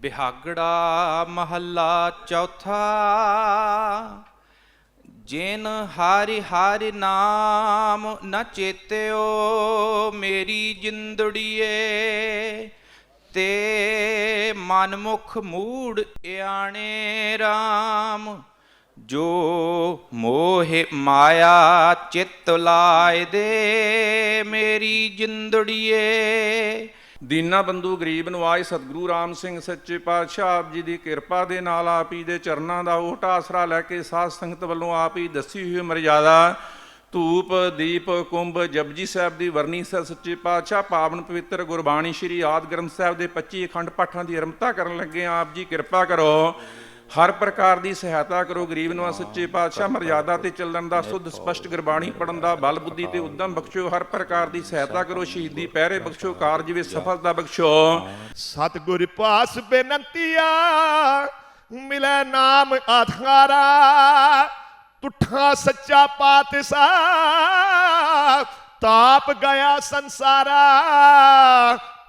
ਬਿਹਾਗੜਾ ਮਹੱਲਾ ਚੌਥਾ, ਜਿਨ ਹਰਿ ਹਰਿ ਨਾਮ ਨ ਚੇਤਿਓ ਮੇਰੀ ਜਿੰਦੜੀਏ, ਤੇ ਮਨਮੁਖ ਮੂੜ ਇਆਣੇ RAM ਜੋ ਮੋਹਿ ਮਾਇਆ ਚਿੱਤ ਲਾਇ ਦੇ ਮੇਰੀ ਜਿੰਦੜੀਏ। ਦੀਨਾ ਬੰਦੂ ਗਰੀਬ ਨਵਾਜ ਸਤਿਗੁਰੂ ਰਾਮ ਸਿੰਘ ਸੱਚੇ ਪਾਤਸ਼ਾਹ ਆਪ ਜੀ ਦੀ ਕਿਰਪਾ ਦੇ ਨਾਲ ਆਪ ਹੀ ਦੇ ਚਰਨਾਂ ਦਾ ਓਟ ਆਸਰਾ ਲੈ ਕੇ ਸਾਧ ਸੰਗਤ ਵੱਲੋਂ ਆਪ ਹੀ ਦੱਸੀ ਹੋਈ ਮਰਜ਼ਾਦਾ ਧੂਪ, ਦੀਪ, ਕੁੰਭ, ਜਪਜੀ ਸਾਹਿਬ ਦੀ ਵਰਨੀ ਸਹਿ ਸੱਚੇ ਪਾਤਸ਼ਾਹ, ਪਾਵਨ ਪਵਿੱਤਰ ਗੁਰਬਾਣੀ ਸ਼੍ਰੀ ਆਦ ਗ੍ਰੰਥ ਸਾਹਿਬ ਦੇ 25 ਅਖੰਡ ਪਾਠਾਂ ਦੀ ਅਰੰਭਤਾ ਕਰਨ ਲੱਗੇ ਆਪ ਜੀ ਕਿਰਪਾ ਕਰੋ। ਹਰ ਪ੍ਰਕਾਰ ਦੀ ਸਹਾਇਤਾ ਕਰੋ ਗਰੀਬ ਨੂੰ ਸੱਚੇ ਪਾਤਸ਼ਾਹ ਮਰਜ਼ਾਦਾ ਤੇ ਚੱਲਣ ਦਾ ਸੁੱਧ ਸਪਸ਼ਟ ਗੁਰਬਾਣੀ ਪੜਨ ਦਾ ਬਲ ਬੁੱਧੀ ਤੇ ਉਦਮ ਬਖਸ਼ੋ ਹਰ ਪ੍ਰਕਾਰ ਦੀ ਸਹਾਇਤਾ ਕਰੋ ਸ਼ਹੀਦੀ ਪਹਿਰੇ ਬਖਸ਼ੋ ਕਾਰਜ ਵਿੱਚ ਸਫਲਤਾ ਬਖਸ਼ੋ। ਸਤਿਗੁਰ ਪਾਸ ਬੇਨੰਤੀਆ ਮਿਲੇ ਨਾਮ ਆਧਾਰਾ ਤੁਠਾ ਸੱਚਾ ਪਾਤਸ਼ਾਹ ਤਾਪ ਗਿਆ ਸੰਸਾਰਾ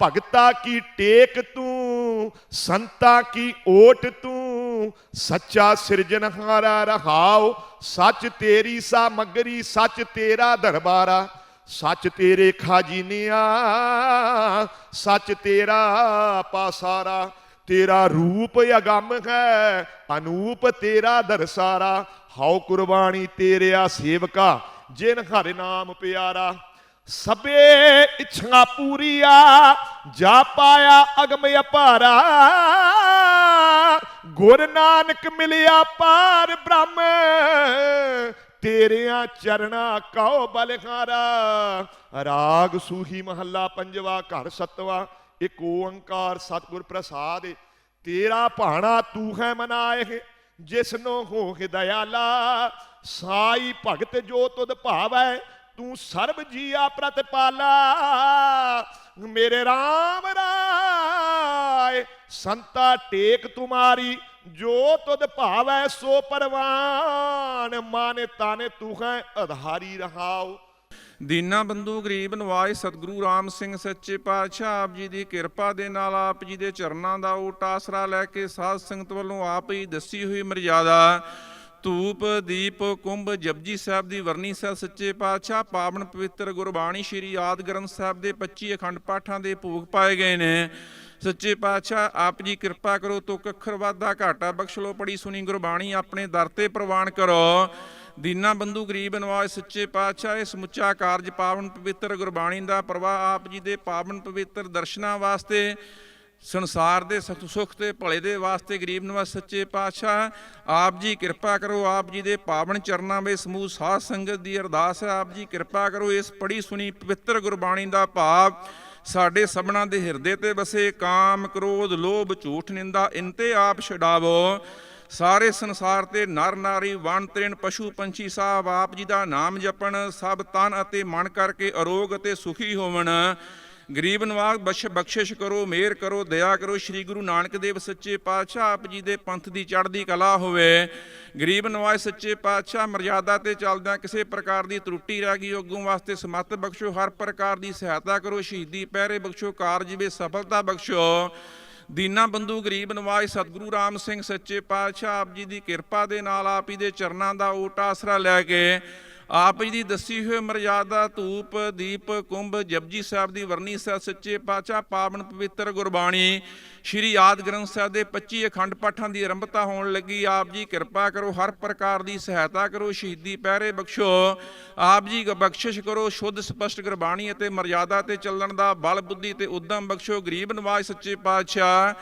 ਭਗਤਾ ਕੀ ਟੇਕ ਤੂੰ ਸੰਤਾ ਕੀ ਓਟ ਤੂੰ। ਸੱਚਾ ਸਿਰਜਣਹਾਰਾ ਰਹਾਉ ਸੱਚ ਤੇਰੀ ਸਾਮਗਰੀ ਸੱਚ ਤੇਰਾ ਦਰਬਾਰਾ, ਸੱਚ ਤੇਰੇ ਖਾਜੀਨਿਆ, ਸੱਚ ਤੇਰਾ ਪਾਸਾਰਾ, ਤੇਰਾ ਰੂਪ ਅਗੰਮ ਹੈ, ਅਨੂਪ ਤੇਰਾ ਦਰਸਾਰਾ, ਹਉ ਕੁਰਬਾਨੀ ਤੇਰਿਆ ਸੇਵਕਾ, ਜਿਨ ਹਰਿ ਨਾਮ ਪਿਆਰਾ। ਸਭੇ ਇੱਛਾ ਪੂਰੀਆ, ਜਾ ਪਾਇਆ ਅਗਮ ਅਪਾਰਾ ਗੁਰ ਨਾਨਕ ਮਿਲਿਆ ਪਾਰ ਬ੍ਰਹਮ, ਤੇਰਿਆਂ ਚਰਣਾ ਕਉ ਬਲਿਹਾਰਾ। ਰਾਗ ਸੂਹੀ ਮਹੱਲਾ ਪੰਜਵਾ, ਘਰ ਸਤਵਾ, ਇੱਕ ਓੰਕਾਰ ਸਤਿਗੁਰ ਪ੍ਰਸਾਦ ਤੇਰਾ ਭਾਣਾ ਤੂੰ ਹੈ ਮਨਾਏ ਜਿਸਨੋ ਹੋ ਦਇਆਲਾ। ਸਾਈ ਭਗਤ ਜੋ ਤੁਧ ਭਾਵੈ, ਤੂੰ ਸਰਬ ਜੀਆ ਪ੍ਰਤਪਾਲਾ। ਮੇਰੇ RAM ਰਾਏ, ਸੰਤਾ ਟੇਕ ਤੁਮਾਰੀ ਜੋ ਤੁਧ ਭਾਵੈ ਸੋ ਪਰਵਾਨ, ਮਾਨੇ ਤਾਨੇ ਤੂੰ ਅਧਾਰੀ ਰਹਾਉ। ਦੀਨਾ ਬੰਧੂ ਗਰੀਬ ਨਵਾਜ, ਸਤਿਗੁਰੂ ਰਾਮ ਸਿੰਘ ਸੱਚੇ ਪਾਤਸ਼ਾਹ, ਆਪ ਜੀ ਦੀ ਕਿਰਪਾ ਦੇ ਨਾਲ ਆਪ ਜੀ ਦੇ ਚਰਨਾਂ ਦਾ ਓਟ ਆਸਰਾ ਲੈ ਕੇ ਸਾਧ ਸੰਗਤ ਵੱਲੋਂ ਆਪ ਹੀ ਦੱਸੀ ਹੋਈ ਮਰਜ਼ਾਦਾ। ਧੂਪ, ਦੀਪ, ਕੁੰਭ, ਜਪਜੀ ਸਾਹਿਬ ਦੀ ਵਰਨੀ ਸਾਹਿਬ ਸੱਚੇ ਪਾਤਸ਼ਾਹ, ਪਾਵਨ ਪਵਿੱਤਰ ਗੁਰਬਾਣੀ ਸ਼੍ਰੀ ਆਦ ਗ੍ਰੰਥ ਸਾਹਿਬ ਦੇ 25 ਅਖੰਡ ਪਾਠਾਂ ਦੇ ਭੋਗ ਪਾਏ ਗਏ ਨੇ। ਸੱਚੇ ਪਾਤਸ਼ਾਹ, ਆਪ ਜੀ ਕਿਰਪਾ ਕਰੋ, ਤੁਕ ਕੱਖਰ ਵਾਧਾ ਘਾਟਾ ਬਖਸ਼ ਲੋ ਪੜੀ ਸੁਣੀ ਗੁਰਬਾਣੀ ਆਪਣੇ ਦਰ ਤੇ ਪ੍ਰਵਾਨ ਕਰੋ। ਦੀਨਾ ਬੰਧੂ ਗਰੀਬ ਨਵਾਜ, ਸੱਚੇ ਪਾਤਸ਼ਾਹ ਇਹ ਸਮੁੱਚਾ ਕਾਰਜ ਪਾਵਨ ਪਵਿੱਤਰ ਗੁਰਬਾਣੀ ਦਾ ਪ੍ਰਵਾਹ ਆਪ ਜੀ ਦੇ ਪਾਵਨ ਪਵਿੱਤਰ ਦਰਸ਼ਨਾਂ ਵਾਸਤੇ, ਸੰਸਾਰ ਦੇ ਸੁਖ ਸੁਖ ਤੇ ਭਲੇ ਦੇ ਵਾਸਤੇ ਗਰੀਬ ਨਿਵਾਸ ਸੱਚੇ ਪਾਤਸ਼ਾਹ, ਆਪ ਜੀ ਕਿਰਪਾ ਕਰੋ, ਆਪ ਜੀ ਦੇ ਪਾਵਨ ਚਰਨਾਂ ਵਿੱਚ ਸਮੂਹ ਸਾਧ ਸੰਗਤ ਦੀ ਅਰਦਾਸ ਹੈ। ਆਪ ਜੀ ਕਿਰਪਾ ਕਰੋ, ਇਸ ਪੜੀ ਸੁਣੀ ਪਵਿੱਤਰ ਗੁਰਬਾਣੀ ਦਾ ਭਾਵ ਸਾਡੇ ਸਭਨਾਂ ਦੇ ਹਿਰਦੇ ਤੇ ਵਸੇ ਕਾਮ ਕ੍ਰੋਧ ਲੋਭ ਝੂਠ ਨਿੰਦਾ ਇਨਤੇ ਆਪ ਛਡਾਵੋ। ਸਾਰੇ ਸੰਸਾਰ ਤੇ ਨਰ ਨਾਰੀ, ਵਣ ਤ੍ਰਿਣ, ਪਸ਼ੂ ਪੰਛੀ ਸਾਹਿਬ ਆਪ ਜੀ ਦਾ ਨਾਮ ਜਪਣ, ਸਭ ਤਨ ਅਤੇ ਮਨ ਕਰਕੇ ਅਰੋਗ ਅਤੇ ਸੁਖੀ ਹੋਵਣ। ਗਰੀਬ ਨਵਾਜ ਬਖਸ਼ ਬਖਸ਼ਿਸ਼ ਕਰੋ, ਮਿਹਰ ਕਰੋ, ਦਇਆ ਕਰੋ, ਸ੍ਰੀ ਗੁਰੂ ਨਾਨਕ ਦੇਵ ਸੱਚੇ ਪਾਤਸ਼ਾਹ ਆਪ ਜੀ ਦੇ ਪੰਥ ਦੀ ਚੜ੍ਹਦੀ ਕਲਾ ਹੋਵੇ। ਗਰੀਬ ਨਵਾਜ ਸੱਚੇ ਪਾਤਸ਼ਾਹ ਮਰਜ਼ਾਦਾ ਤੇ ਚੱਲਦਿਆਂ ਕਿਸੇ ਪ੍ਰਕਾਰ ਦੀ ਤਰੁੱਟੀ ਰਹਿ ਗਈ ਅੱਗੋਂ ਵਾਸਤੇ ਸਮੱਤ ਬਖਸ਼ੋ, ਹਰ ਪ੍ਰਕਾਰ ਦੀ ਸਹਾਇਤਾ ਕਰੋ, ਸ਼ਹੀਦੀ ਪਹਿਰੇ ਬਖਸ਼ੋ, ਕਾਰਜ ਵਿੱਚ ਸਫਲਤਾ ਬਖਸ਼ੋ। ਦੀਨਾ ਬੰਧੂ ਗਰੀਬ ਨਵਾਜ ਸਤਿਗੁਰੂ ਰਾਮ ਸਿੰਘ ਸੱਚੇ ਪਾਤਸ਼ਾਹ ਆਪ ਜੀ ਦੀ ਕਿਰਪਾ ਦੇ ਨਾਲ ਆਪ ਹੀ ਦੇ ਚਰਨਾਂ ਦਾ ਓਟ ਆਸਰਾ ਲੈ ਕੇ ਆਪ ਜੀ ਦੀ ਦੱਸੀ ਹੋਈ ਮਰਜ਼ਾਦਾ ਧੂਪ, ਦੀਪ, ਕੁੰਭ, ਜਪਜੀ ਸਾਹਿਬ ਦੀ ਵਰਨੀ ਸਾਹਿਬ ਸੱਚੇ ਪਾਤਸ਼ਾਹ ਪਾਵਨ ਪਵਿੱਤਰ ਗੁਰਬਾਣੀ, ਸ਼੍ਰੀ ਆਦ ਗ੍ਰੰਥ ਸਾਹਿਬ ਦੇ 25 ਅਖੰਡ ਪਾਠਾਂ ਦੀ ਆਰੰਭਤਾ ਹੋਣ ਲੱਗੀ। ਆਪ ਜੀ ਕਿਰਪਾ ਕਰੋ, ਹਰ ਪ੍ਰਕਾਰ ਦੀ ਸਹਾਇਤਾ ਕਰੋ, ਸ਼ਹੀਦੀ ਪਹਿਰੇ ਬਖਸ਼ੋ। ਆਪ ਜੀ ਬਖਸ਼ਿਸ਼ ਕਰੋ, ਸ਼ੁੱਧ ਸਪਸ਼ਟ ਗੁਰਬਾਣੀ ਅਤੇ ਮਰਜ਼ਾਦਾ ਤੇ ਚੱਲਣ ਦਾ ਬਲ, ਬੁੱਧੀ ਤੇ ਉਦਮ ਬਖਸ਼ੋ। ਗਰੀਬ ਨਿਵਾਜ਼ ਸੱਚੇ ਪਾਤਸ਼ਾਹ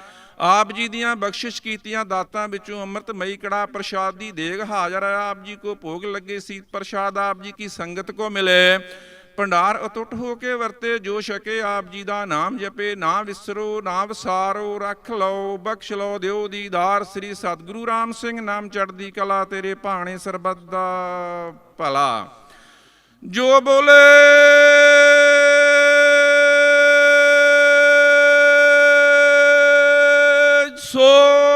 ਆਪ ਜੀ ਦੀਆਂ ਬਖਸ਼ਿਸ਼ ਕੀਤੀਆਂ ਦਾਤਾਂ ਵਿੱਚੋਂ ਅੰਮ੍ਰਿਤ ਮਈ ਕੜਾ ਪ੍ਰਸ਼ਾਦ ਦੀ ਦੇਗ ਹਾਜ਼ਰ ਹੈ। ਆਪ ਜੀ ਕੋ ਭੋਗ ਲੱਗੇ ਸੀ, ਪ੍ਰਸ਼ਾਦ ਆਪ ਜੀ ਕੀ ਸੰਗਤ ਕੋ ਮਿਲੇ। ਭੰਡਾਰ ਅਟੁੱਟ ਹੋ ਕੇ ਵਰਤੇ, ਜੋ ਛਕੇ ਆਪ ਜੀ ਦਾ ਨਾਮ ਜਪੇ। ਨਾ ਵਿਸਰੋ, ਨਾ ਵਿਸਾਰੋ, ਰੱਖ ਲਓ, ਬਖਸ਼ ਲਓ, ਦਿਓ ਦੀਦਾਰ ਸ੍ਰੀ ਸਤਿਗੁਰੂ ਰਾਮ ਸਿੰਘ। ਨਾਮ ਚੜ੍ਹਦੀ ਕਲਾ ਤੇਰੇ ਭਾਣੇ ਸਰਬੱਤ ਦਾ ਭਲਾ। ਜੋ ਬੋਲੇ sou